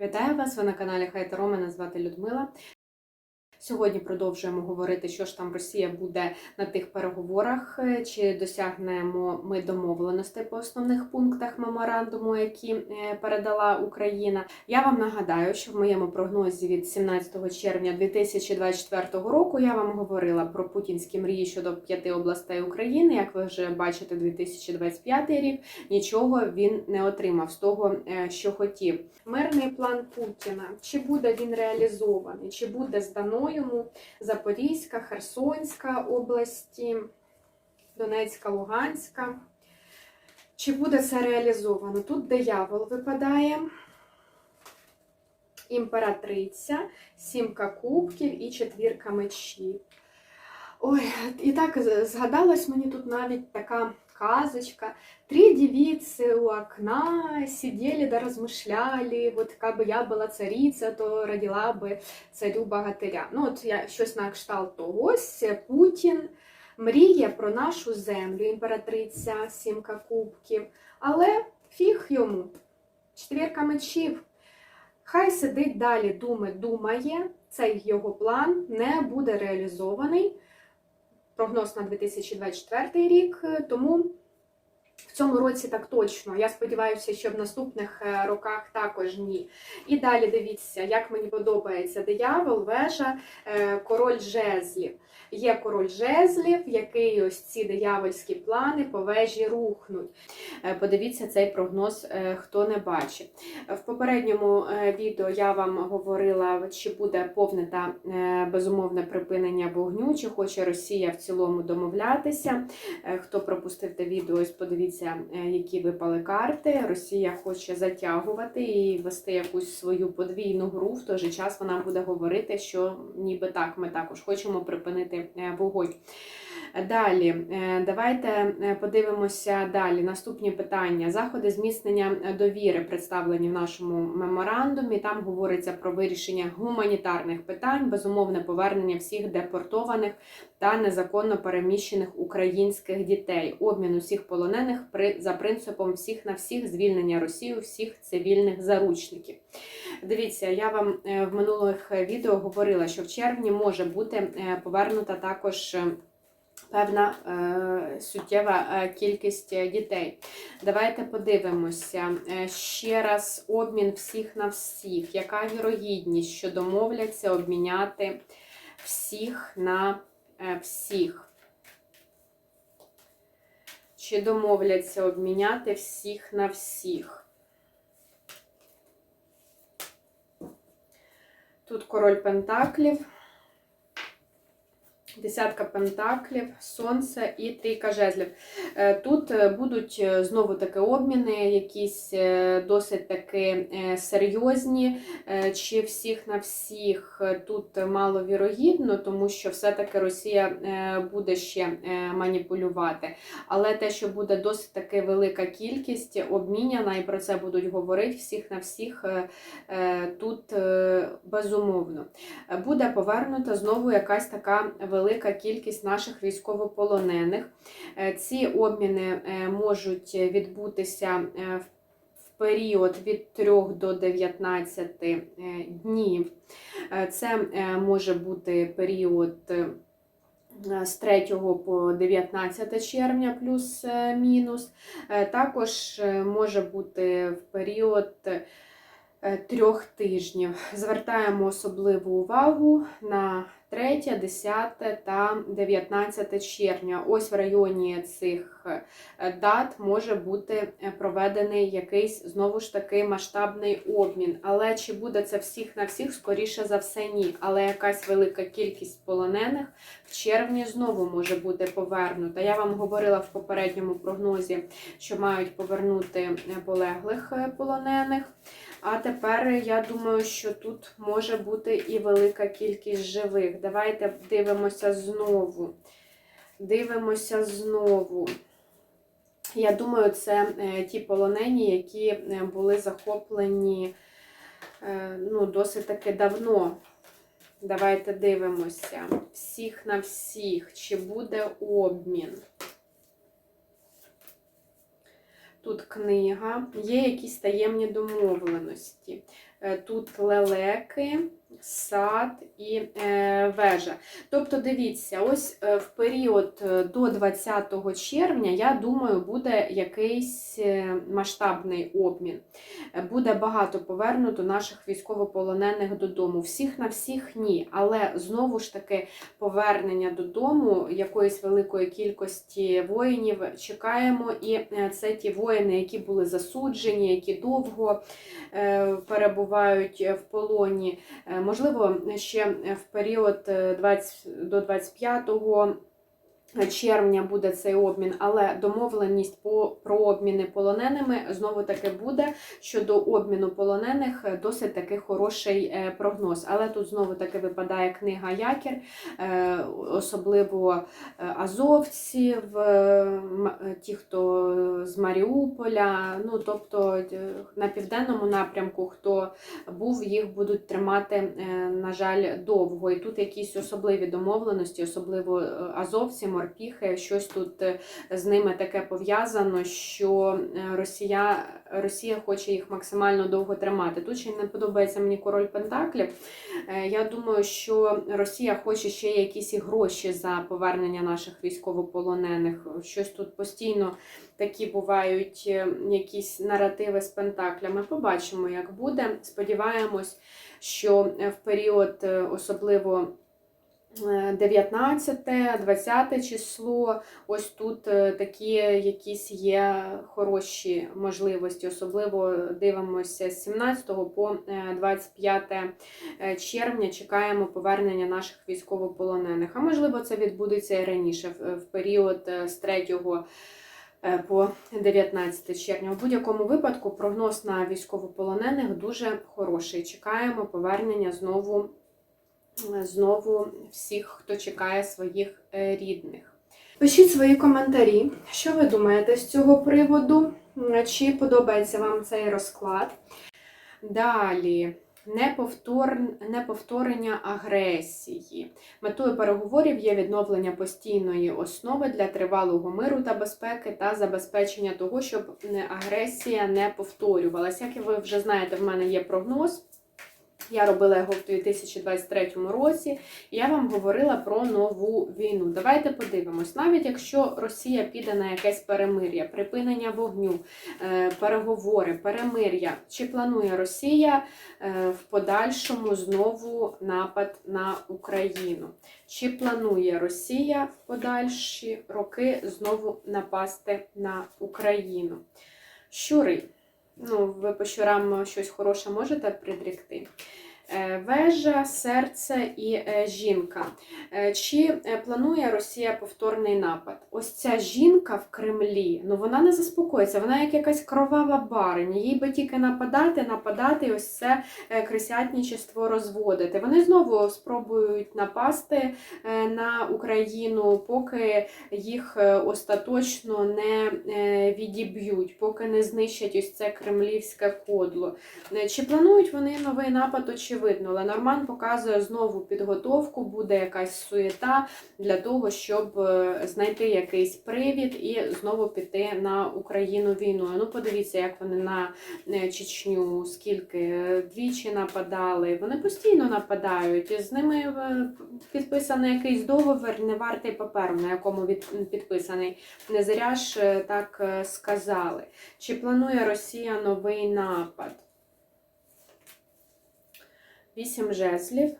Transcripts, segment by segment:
Вітаю вас! Ви на каналі Хайтеро. Мене звати Людмила. Сьогодні продовжуємо говорити, що ж там Росія буде на тих переговорах, е, чи досягнемо ми домовленостей по основних пунктах меморандуму, які е, передала Україна. Я вам нагадаю, що в моєму прогнозі від 17 червня 2024 року я вам говорила про путінські мрії щодо п'яти областей України. Як ви вже бачите, 2025 рік нічого він не отримав з того, е, що хотів. Мирний план Путіна. Чи буде він реалізований? Чи буде здано йому Запорізька, Херсонська області, Донецька, Луганська? Чи буде це реалізовано? Тут диявол випадає. Імператриця, сімка кубків і четвірка мечів. Ой, і так згадалась мені тут навіть така казочка. Три девицы у окна сидели да размышляли, вот как бы я була цариця, то родила би царю богатиря. Ну, от я щось на кшталт того. Ось Путін мріє про нашу землю, імператриця, сімка кубків, але фіг йому, четвірка мечів. Хай сидить далі, думи, думає, цей його план не буде реалізований. Прогноз на 2024 рік, тому в цьому році так точно. Я сподіваюся, що в наступних е, роках також ні. І далі дивіться, як мені подобається диявол, вежа, е, король жезлів. Є король жезлів, який ось ці диявольські плани по вежі рухнуть. Е, Подивіться цей прогноз, хто не бачить. В попередньому відео я вам говорила, чи буде повне та безумовне припинення вогню, чи хоче Росія в цілому домовлятися. Хто пропустив те відео, ось подивіться, які випали карти. Росія хоче затягувати і вести якусь свою подвійну гру. В той же час вона буде говорити, що ніби так, ми також хочемо припинити вогонь. Далі, давайте подивимося далі. Наступні питання. Заходи зміцнення довіри представлені в нашому меморандумі. Там говориться про вирішення гуманітарних питань, безумовне повернення всіх депортованих та незаконно переміщених українських дітей, обмін усіх полонених при за принципом всіх на всіх, звільнення Росії, всіх цивільних заручників. Дивіться, я вам в минулих відео говорила, що в червні може бути повернута також. Певна е, суттєва е, кількість дітей. Давайте подивимося е, ще раз обмін всіх на всіх. Яка вірогідність, що домовляться обміняти всіх на е, всіх? Чи домовляться обміняти всіх на всіх? Тут король Пентаклів. Десятка пентаклів, сонце і трійка жезлів. Тут будуть знову таки обміни, якісь досить таки серйозні, чи всіх на всіх тут маловірогідно, тому що все-таки Росія буде ще маніпулювати. Але те, що буде досить таки велика кількість обміняна, і про це будуть говорити всіх на всіх, тут безумовно. Буде повернута знову якась така велика велика кількість наших військовополонених. Ці обміни можуть відбутися в період від 3 до 19 днів. Це може бути період. З 3 по 19 червня плюс-мінус. Також може бути в період трьох тижнів. Звертаємо особливу увагу на 3, 10 та 19 червня. Ось в районі цих дат може бути проведений якийсь знову ж таки масштабний обмін. Але чи буде це всіх на всіх, скоріше за все, ні. Але якась велика кількість полонених в червні знову може бути повернута. Я вам говорила в попередньому прогнозі, що мають повернути полеглих полонених. А тепер я думаю, що тут може бути і велика кількість живих. Давайте дивимося знову. Дивимося знову. Я думаю, це ті полонені, які були захоплені ну, досить таки давно. Давайте дивимося. Всіх на всіх, чи буде обмін. Тут книга, є якісь таємні домовленості. Е, Тут лелеки, сад і е, вежа. Тобто, дивіться, ось е, в період е, до 20 червня, я думаю, буде якийсь масштабний обмін. Буде багато повернуто наших військовополонених додому. Всіх на всіх ні. Але знову ж таки повернення додому якоїсь великої кількості воїнів чекаємо. І це ті воїни, які були засуджені, які довго перебувають в полоні. Е, Можливо, ще в період е, 20 до 25 червня буде цей обмін, але домовленість по про обміни полоненими знову таки буде. Щодо обміну полонених е, досить таки хороший е, прогноз. Але тут знову таки випадає книга Якір, е, особливо азовців, ті, хто з Маріуполя. Ну тобто на південному напрямку, хто був, їх будуть тримати, на жаль, довго. І тут якісь особливі домовленості, особливо азовці, морпіхи, щось тут е, з ними таке пов'язано, що е, Росія, Росія хоче їх максимально довго тримати. Тут ще не подобається мені король Пентаклів. Е, Я думаю, що Росія хоче ще якісь гроші за повернення наших військовополонених. Щось тут постійно такі бувають якісь наративи з пентаклями. Побачимо, як буде. Сподіваємось, що в період особливо. Е, 19-20 число, ось тут е, такі якісь є хороші можливості. Особливо дивимося з 17 по е, 25 е, червня. Чекаємо повернення наших військовополонених. А можливо, це відбудеться і раніше, в- період е, з 3 е, по 19 червня. У будь-якому випадку прогноз на військовополонених дуже хороший. Чекаємо повернення знову, е, знову всіх, хто чекає своїх е, рідних. Пишіть свої коментарі, що ви думаєте з цього приводу, чи подобається вам цей розклад. Далі. Неповтор... Неповторення агресії. Метою переговорів є відновлення постійної основи для тривалого миру та безпеки та забезпечення того, щоб агресія не повторювалася. Як ви вже знаєте, в мене є прогноз. Я робила його в 2023 році, і я вам говорила про нову війну. Давайте подивимось, навіть якщо Росія піде на якесь перемир'я, припинення вогню, е, переговори, перемир'я, чи планує Росія е, в подальшому знову напад на Україну? Чи планує Росія в подальші роки знову напасти на Україну? Щури. Ну, ви по щурам щось хороше можете придрікти. Е, Вежа, серце і е, жінка. Е, Чи планує Росія повторний напад? Ось ця жінка в Кремлі, ну вона не заспокоїться, вона як якась кровава бариня. Їй би тільки нападати, нападати, і ось це крисятничество розводити. Вони знову спробують напасти на Україну, поки їх остаточно не відіб'ють, поки не знищать ось це кремлівське кодло. Чи планують вони новий напад? Очевидно, Ленорман показує знову підготовку, буде якась суєта для того, щоб е, знайти якийсь привід і знову піти на Україну війною. Ну, подивіться, як вони на е, Чечню, скільки е, двічі нападали. Вони постійно нападають. З ними підписаний якийсь договір, не вартий паперу, на якому підписаний. Не зря ж так сказали. Чи планує Росія новий напад? Вісім жезлів,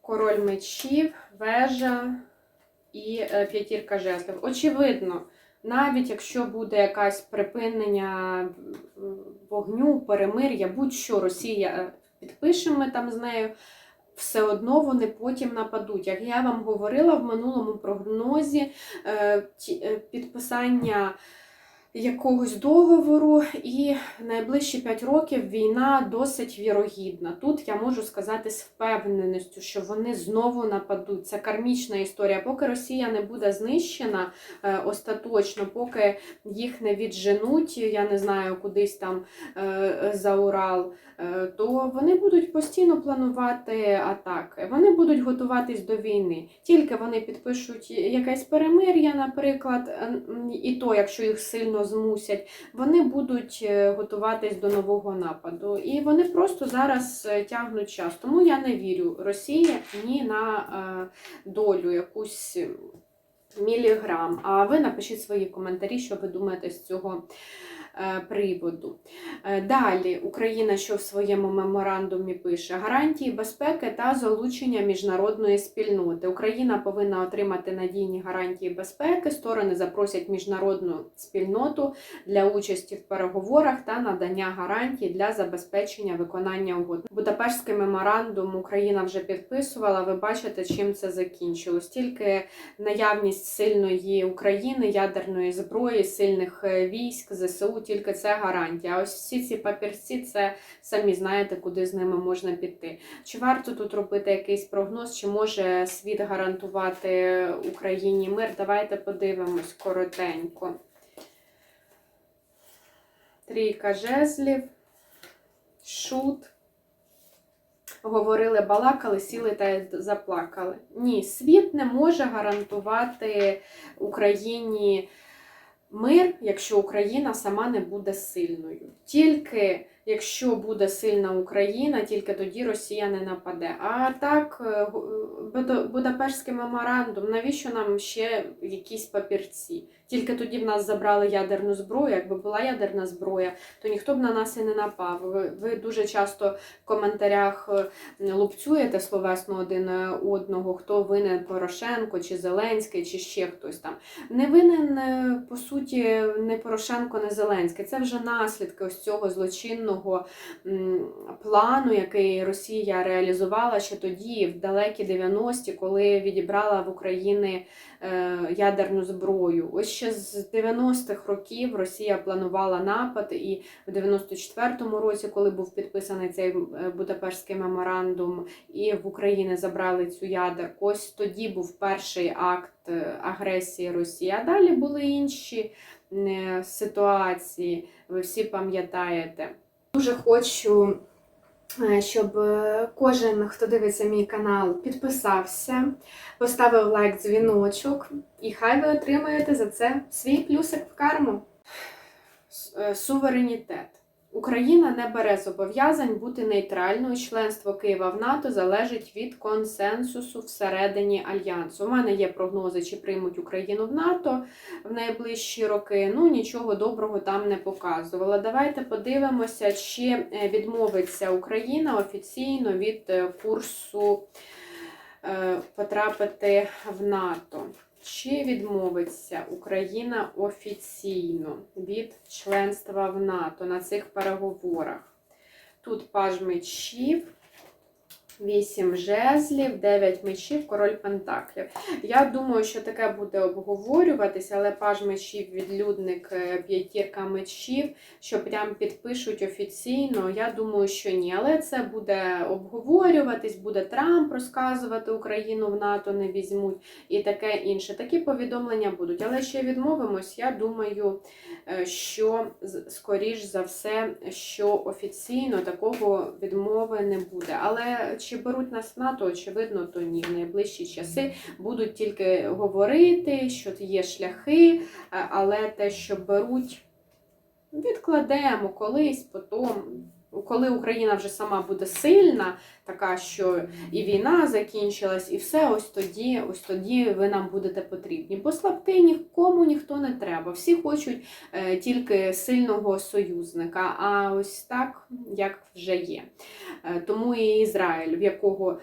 король мечів, вежа і е, п'ятірка жезлів. Очевидно, навіть якщо буде якесь припинення вогню, перемир'я, будь-що Росія е, підпишемо там з нею, все одно вони потім нападуть. Як я вам говорила в минулому прогнозі, е, підписання якогось договору, і найближчі 5 років війна досить вірогідна. Тут я можу сказати з впевненістю, що вони знову нападуть. Це кармічна історія. Поки Росія не буде знищена е, остаточно, поки їх не відженуть, я не знаю, кудись там е, за Урал, е, то вони будуть постійно планувати атаки. Вони будуть готуватись до війни. Тільки вони підпишуть якесь перемир'я, наприклад, і то, якщо їх сильно змусять, вони будуть е, готуватись до нового нападу. І вони просто зараз е, тягнуть час. Тому я не вірю Росії ні на е, долю якусь міліграм. А ви напишіть свої коментарі, що ви думаєте з цього приводу. Е, Далі Україна, що в своєму меморандумі пише: гарантії безпеки та залучення міжнародної спільноти. Україна повинна отримати надійні гарантії безпеки. Сторони запросять міжнародну спільноту для участі в переговорах та надання гарантій для забезпечення виконання угод. Будапештський меморандум Україна вже підписувала. Ви бачите, чим це закінчилось. Тільки наявність сильної України, ядерної зброї, сильних е, військ, ЗСУ, тільки це гарантія. А ось всі ці папірці, це самі знаєте, куди з ними можна піти. Чи варто тут робити якийсь прогноз, чи може світ гарантувати Україні мир? Давайте подивимось коротенько. Трійка жезлів, шут. Говорили, балакали, сіли та заплакали. Ні, світ не може гарантувати Україні мир, якщо Україна сама не буде сильною. Тільки якщо буде сильна Україна, тільки тоді Росія не нападе. А так, е, Будапештський меморандум, навіщо нам ще якісь папірці? Тільки тоді в нас забрали ядерну зброю. Якби була ядерна зброя, то ніхто б на нас і не напав. Ви, ви дуже часто в коментарях е, лупцюєте словесно один е, одного, хто винен Порошенко, чи Зеленський, чи ще хтось там. Не винен, по суті, не Порошенко, не Зеленський. Це вже наслідки ось цього злочинного м, плану, який Росія реалізувала ще тоді, в далекі 90-ті, коли відібрала в Україні е, ядерну зброю. Ось ще з 90-х років Росія планувала напад, і в 94-му році, коли був підписаний цей е, Будапештський меморандум, і в Україні забрали цю ядерку, ось тоді був перший акт е, агресії Росії. А далі були інші ситуації, ви всі пам'ятаєте. Дуже хочу, е, щоб е, кожен, хто дивиться мій канал, підписався, поставив лайк, дзвіночок, і хай ви отримаєте за це свій плюсик в карму. Е, Суверенітет. Україна не бере зобов'язань бути нейтральною. Членство Києва в НАТО залежить від консенсусу всередині альянсу. У мене є прогнози, чи приймуть Україну в НАТО в найближчі роки. Ну нічого доброго там не показувала. Давайте подивимося, чи е, відмовиться Україна офіційно від е, курсу е, потрапити в НАТО. Чи відмовиться Україна офіційно від членства в НАТО на цих переговорах? Тут паж мечів, 8 жезлів, 9 мечів, король пентаклів. Я думаю, що таке буде обговорюватися, але паж мечів, відлюдник, е, п'ятірка мечів, що прям підпишуть офіційно. Я думаю, що ні. Але це буде обговорюватись, буде Трамп розказувати Україну в НАТО не візьмуть і таке інше. Такі повідомлення будуть. Але ще відмовимось, я думаю, е, що скоріш за все, що офіційно такого відмови не буде. Але чи беруть нас в НАТО, очевидно, то ні. В найближчі часи будуть тільки говорити, що є шляхи, але те, що беруть, відкладемо колись, потім. Коли Україна вже сама буде сильна, така, що і війна закінчилась, і все, ось тоді, ось тоді ви нам будете потрібні. Бо слабкий нікому ніхто не треба. Всі хочуть е, тільки сильного союзника, а ось так, як вже є. Е, тому і Ізраїль, в якого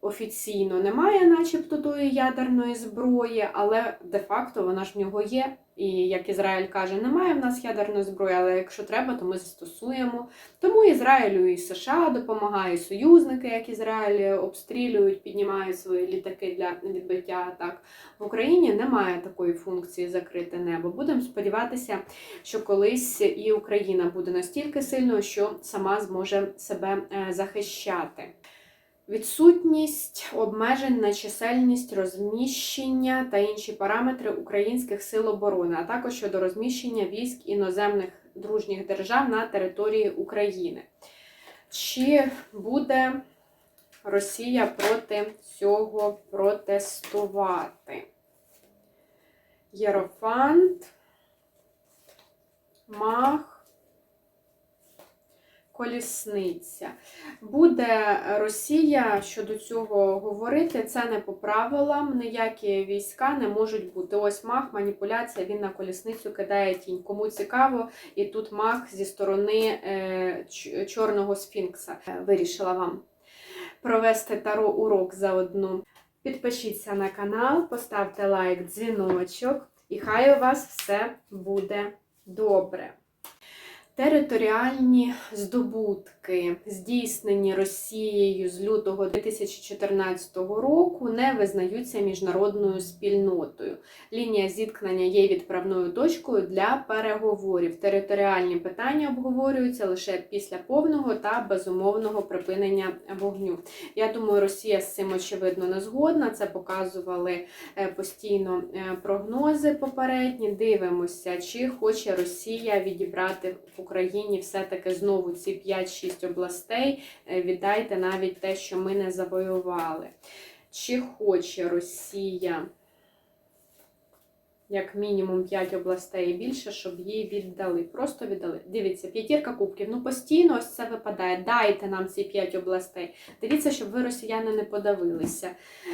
офіційно немає, начебто, тої ядерної зброї, але де-факто вона ж в нього є. І як Ізраїль каже, немає в нас ядерної зброї, але якщо треба, то ми застосуємо. Тому Ізраїлю і США допомагає, і союзники, як Ізраїль, обстрілюють, піднімають свої літаки для відбиття атак. В Україні немає такої функції закрите небо. Будемо сподіватися, що колись і Україна буде настільки сильною, що сама зможе себе е, захищати. Відсутність обмежень на чисельність розміщення та інші параметри українських сил оборони, а також щодо розміщення військ іноземних дружніх держав на території України. Чи буде Росія проти цього протестувати? Єрофант, мах. Колісниця. Буде Росія щодо цього говорити, це не по правилам, ніякі війська не можуть бути. Ось мах, маніпуляція, він на колісницю кидає тінь. Кому цікаво, і тут мах зі сторони е, чорного сфінкса. Е, Вирішила вам провести таро урок заодно. Підпишіться на канал, поставте лайк, дзвіночок, і хай у вас все буде добре. Територіальні здобутки, здійснені Росією з лютого 2014 року, не визнаються міжнародною спільнотою. Лінія зіткнення є відправною точкою для переговорів. Територіальні питання обговорюються лише після повного та безумовного припинення вогню. Я думаю, Росія з цим очевидно не згодна. Це показували е, постійно е, прогнози попередні. Дивимося, чи хоче Росія відібрати в Україні все-таки знову ці 5-6 областей. Е, Віддайте навіть те, що ми не завоювали. Чи хоче Росія як мінімум 5 областей і більше, щоб їй віддали. Просто віддали. Дивіться, п'ятірка кубків. Ну постійно ось це випадає. Дайте нам ці 5 областей. Дивіться, щоб ви, росіяни, не подавилися.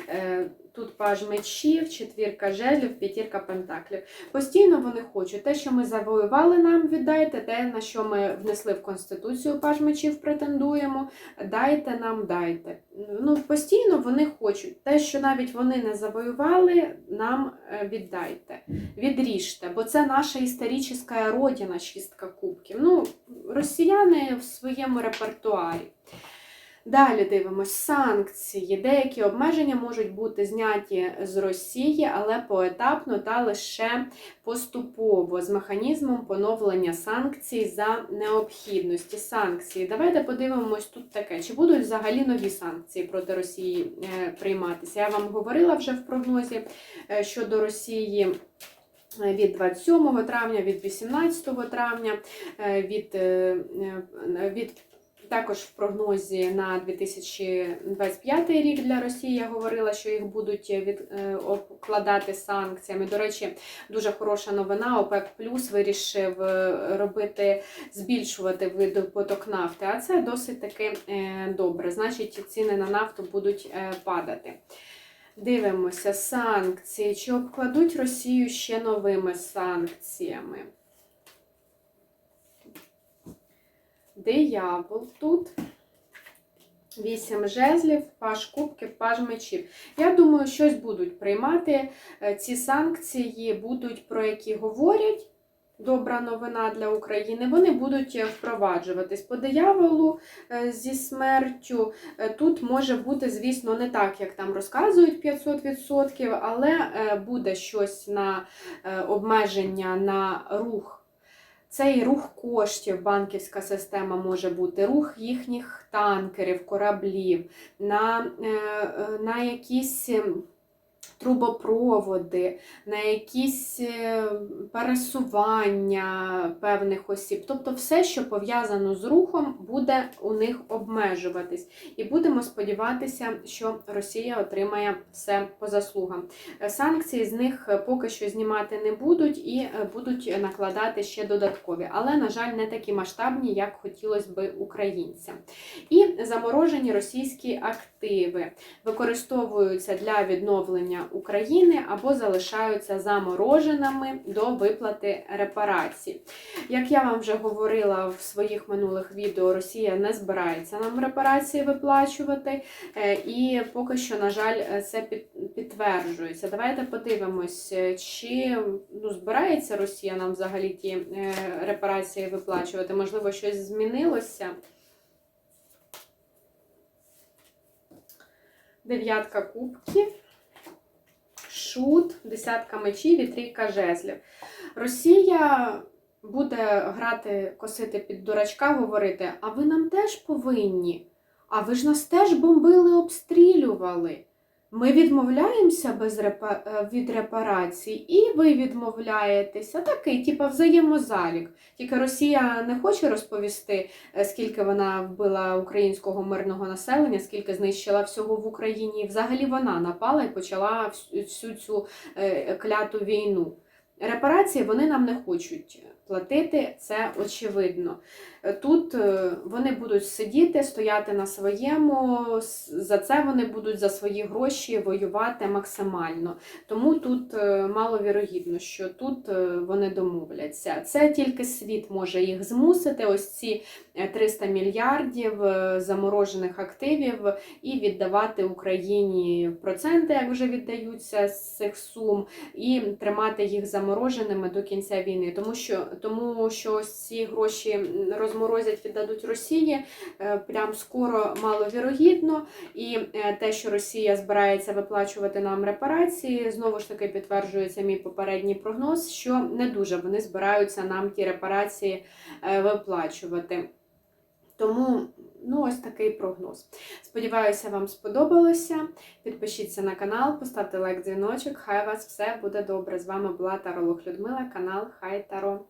Е, Тут паж мечів, четвірка жезлів, п'ятірка пентаклів. Постійно вони хочуть те, що ми завоювали, нам віддайте, те, на що ми внесли в Конституцію, паж мечів претендуємо. Дайте нам, дайте. Ну, постійно вони хочуть те, що навіть вони не завоювали, нам е, віддайте. Відріжте, бо це наша історична родина, шістка кубків. Ну, росіяни в своєму репертуарі. Далі дивимось санкції. Деякі обмеження можуть бути зняті з Росії, але поетапно та лише поступово з механізмом поновлення санкцій за необхідності. Санкції. Давайте подивимось тут таке. Чи будуть взагалі нові санкції проти Росії е, прийматися? Я вам говорила вже в прогнозі е, щодо Росії. е, Від 27 травня, від 18 травня, від, від також в прогнозі на 2025 рік для Росії я говорила, що їх будуть від, е, обкладати санкціями. До речі, дуже хороша новина. ОПЕК Плюс вирішив е, робити, збільшувати видобуток нафти, а це досить таки е, добре. Значить, ціни на нафту будуть е, падати. Дивимося, санкції. Чи обкладуть Росію ще новими санкціями? Диявол тут. Вісім жезлів, паж кубків, паж мечів. Я думаю, щось будуть приймати. Е, Ці санкції будуть, про які говорять. Добра новина для України. Вони будуть е, впроваджуватись по дияволу е, зі смертю. Тут може бути, звісно, не так, як там розказують 500%, але буде щось на обмеження на рух цей рух коштів, банківська система може бути, рух їхніх танкерів, кораблів, на, е, е, на якісь ем, трубопроводи, на якісь е, пересування певних осіб. Тобто все, що пов'язано з рухом, буде у них обмежуватись. І будемо сподіватися, що Росія отримає все по заслугам. Е, Санкції з них е, поки що знімати не будуть і будуть накладати ще додаткові, але, на жаль, не такі масштабні, як хотілося би українцям. І заморожені російські активи використовуються для відновлення України або залишаються замороженими до виплати репарацій. Як я вам вже говорила в своїх минулих відео, Росія не збирається нам репарації виплачувати, е, і поки що, на жаль, це підтверджується. Давайте подивимось, е, чи ну, збирається Росія нам взагалі ті е, репарації виплачувати. Можливо, щось змінилося. Дев'ятка кубків, шут, десятка мечів і трійка жезлів. Росія буде грати, косити під дурачка, говорити: а ви нам теж повинні, а ви ж нас теж бомбили, обстрілювали. Ми відмовляємося без репа... е, від репарацій, і ви відмовляєтеся. Такий, типа, взаємозалік. Тільки Росія не хоче розповісти, е, скільки вона вбила українського мирного населення, скільки знищила всього в Україні. Взагалі вона напала і почала всю- цю е, кляту війну. Репарації вони нам не хочуть платити, це очевидно. Е, Тут е, вони будуть сидіти, стояти на своєму, за це вони будуть за свої гроші воювати максимально. Тому тут е, маловірогідно, що тут вони домовляться. Це тільки світ може їх змусити. Ось ці е, 300 мільярдів заморожених активів і віддавати Україні проценти, як вже віддаються з цих сум, і тримати їх замороженими до кінця війни. Тому що, тому що ось ці гроші розморозять, віддадуть Росії е, прям скоро маловірогідно. І е, те, що Росія збирається виплачувати нам репарації, знову ж таки підтверджується мій попередній прогноз, що не дуже вони збираються нам ті репарації е, виплачувати. Тому ну, ось такий прогноз. Сподіваюся, вам сподобалося. Підпишіться на канал, поставте лайк, дзвіночок. Хай у вас все буде добре. З вами була Таролог Людмила, канал Хай Таро.